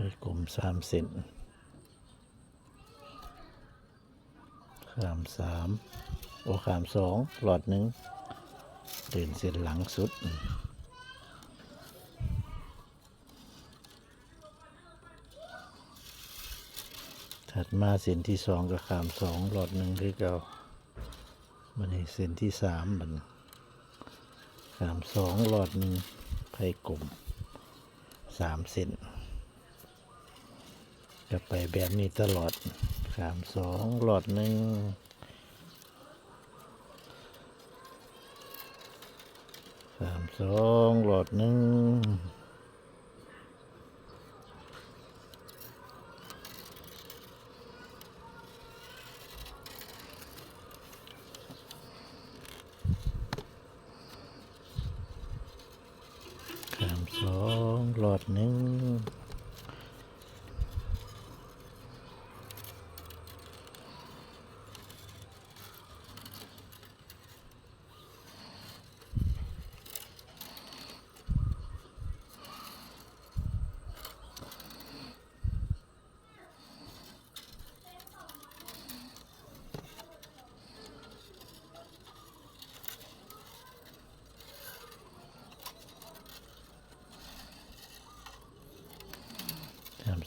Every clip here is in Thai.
ไปกลมสามเซนขามสามโอขามสองหลอดหนึ่งเดินเส้นหลังสุดถัดมาเส้นที่สองก็ขามสองหลอดหนึ่งคือเก่ามันในเส้นที่สามมันขามสองหลอดหนึ่งไพ่กลมสามเส้น จะไปแบบนี้ตลอดสามสองหลอดหนึ่งสามสองหลอดหนึ่ง สามสองหลอดหนึ่ง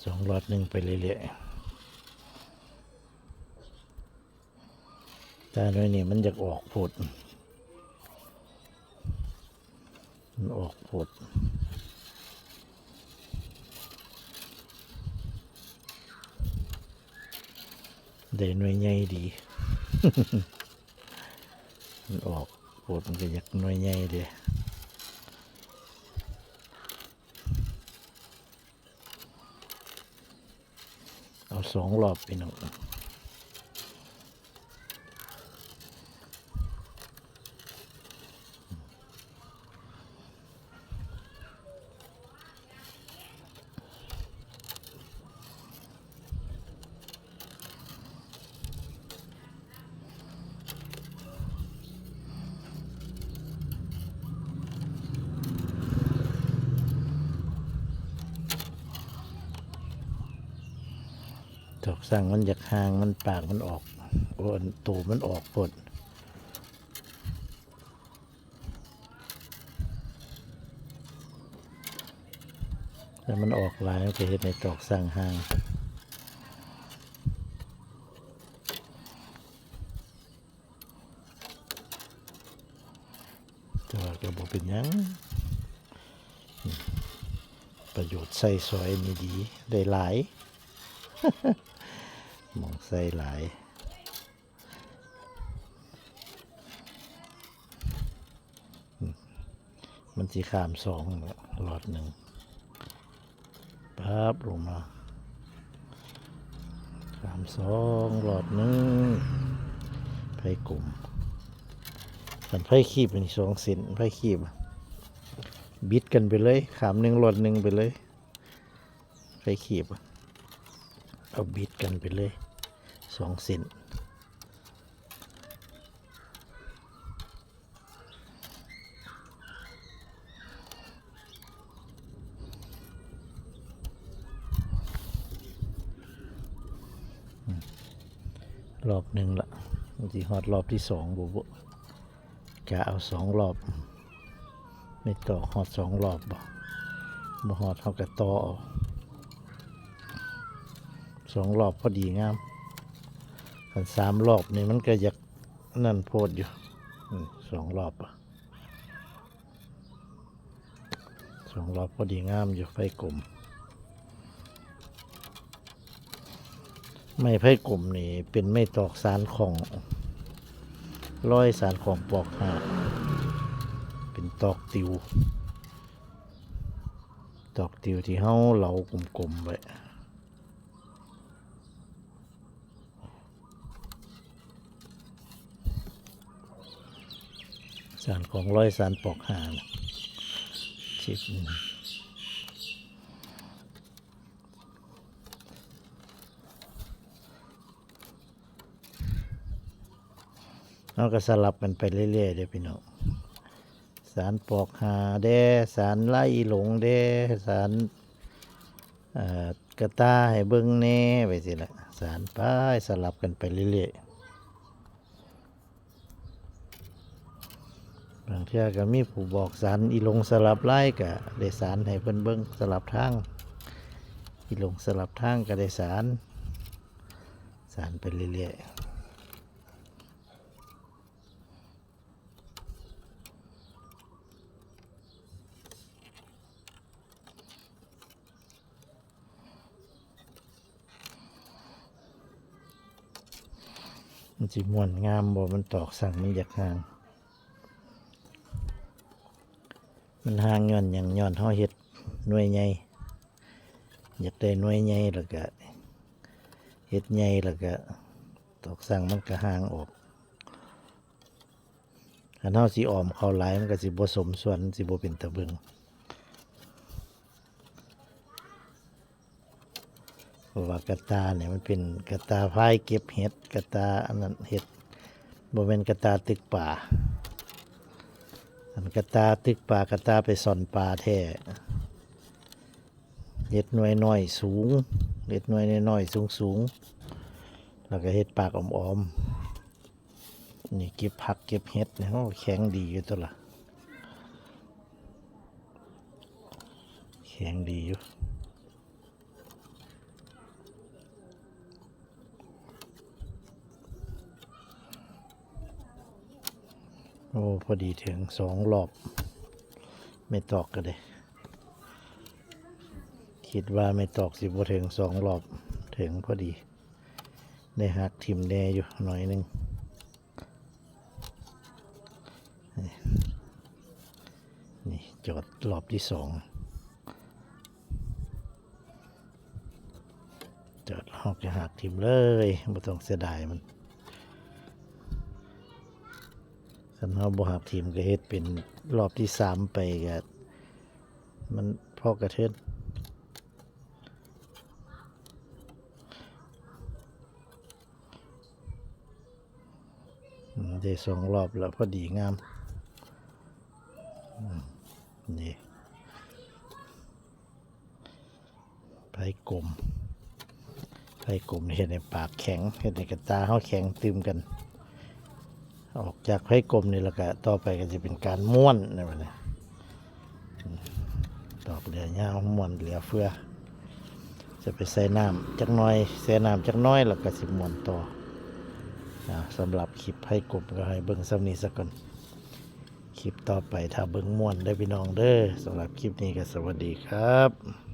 สองหลอดหนึ่งไปเรื่อยๆแต่ด้วยนี่มันจะออกผดมันออกผดได้หน่วยใหญ่ดีมันออกผดมันก็อยากหน่วยใหญ่เดีย เอา สองรอบพี่น้อง สั่งมันอยากห่างมันปากมันออกโอ้อันตูมันออกปดแต่มันออกหลายมันจะเห็นในดอกสั่งห่างแต่ว่าก็บอกเป็นยังประโยชน์ใส่ซอยนี่ดี ได้หลาย มองใส่หลายมันจีขามสองหลอดหนึ่งปั๊บลงมาขามสองหลอดหนึ่งไพ่กลุ่มกันไพ่ขีบเป็นสองส้นไพ่ขีบบิดกันไปเลย ขามหนึ่งหลอดหนึ่งไปเลยไพ่ขีบ เอาบิดกันไปเลยสองเซนรอบหนึ่งละบางทีฮอดรอบที่สองบุบจะเอาสองรอบ ไม่ต่อฮอดสองรอบบ่บ่ฮอดเท่ากับต่อเอา สองรอบพอดีงามคันสามรอบนี่มันก็อยากนั่นโพดอยู่สองรอบอะสองรอบพอดีงามอยู่ไฟกลมไม่ไผ่กลมนี่เป็นไม่ตอกสารของร้อยสารของปอกหาเป็นตอกติว ตอกติวที่เฮาเหลากลมๆไว้ สารของร้อยสารปอกหางชิดเราก็สลับกันไปเรื่อยๆเด้อพี่น้องสารปอกหาเด้สารไล่หลงเด้สารกระตาให้เบิ่งแน่ไปสิละสารไปสลับกันไปเรื่อยๆ บางเทื่อก็มีผู้บอกสารอีลงสลับไล่ก็ได้สารให้เพิ่นเบิ่งสลับทางอีลงสลับทางก็ได้สารสารไปเรื่อยๆมันสิม่วนงามบ่ มันตอกสั่งมันอยากห่าง มันห่างย้อนอย่างย้อนเฮาเฮ็ดหน่วยใหญ่อยากได้หน่วยใหญ่แล้วก็เฮ็ดใหญ่แล้วก็ตกสั่งมันก็ห่างออกคันเฮาสิออมเขาหลายมันก็สิบ่สมส่วนสิบ่เป็นตะเบิงเพราะว่ากระตาเนี่ยมันเป็นกระตาพายเก็บเห็ดกระตาอันนั้นเห็ดบ่เป็นกระตาตึกป่า อันกระตาตึกป่ากระตาไปซ่อนปลาแท้เห็ดหน่วยน้อยสูงเห็ดหน่วยน้อยสูงสูงแล้วก็เห็ดปากอ่อมๆนี่เก็บผักเก็บเห็ดเนี่ยแข็งดีอยู่ตัวละแข็งดีอยู่ โอ้ พอดีถึงสองรอบ ไม่ตอกก็ได้คิดว่าไม่ตอกสิบถึงสองรอบถึงพอดี ได้หักทิมแน่อยู่หน่อยหนึงนี่นี่จอดรอบที่สองจอดหอกจะหักทิมเลยไม่ต้องเสียดายมัน คันเฮาบ่หักทิมก็เฮ็ดเป็นรอบที่สามไปก็มันพอกระเทินอืมได้สองรอบแล้วพอดีงามนี่ไผ่กลมไผ่กลมเห็นในปากแข็งเห็นในกระตาเขาแข็งตึมกัน ออกจากไผ่กลมนี่แล้วก็ต่อไปก็จะเป็นการม้วนนะมันนะดอกเหลือยาวม้วนเหลือเฟือ จะไปใส่น้ำจักน้อยใส่น้ำจักน้อยแล้วก็สิม้วนต่ออสำหรับคลิปให้กบก็ให้เบิ่งซ้ำนี้สักก่อนคลิปต่อไปถ้าเบิ่งม่วนได้พี่น้องเด้อสำหรับคลิปนี้ก็สวัสดีครับ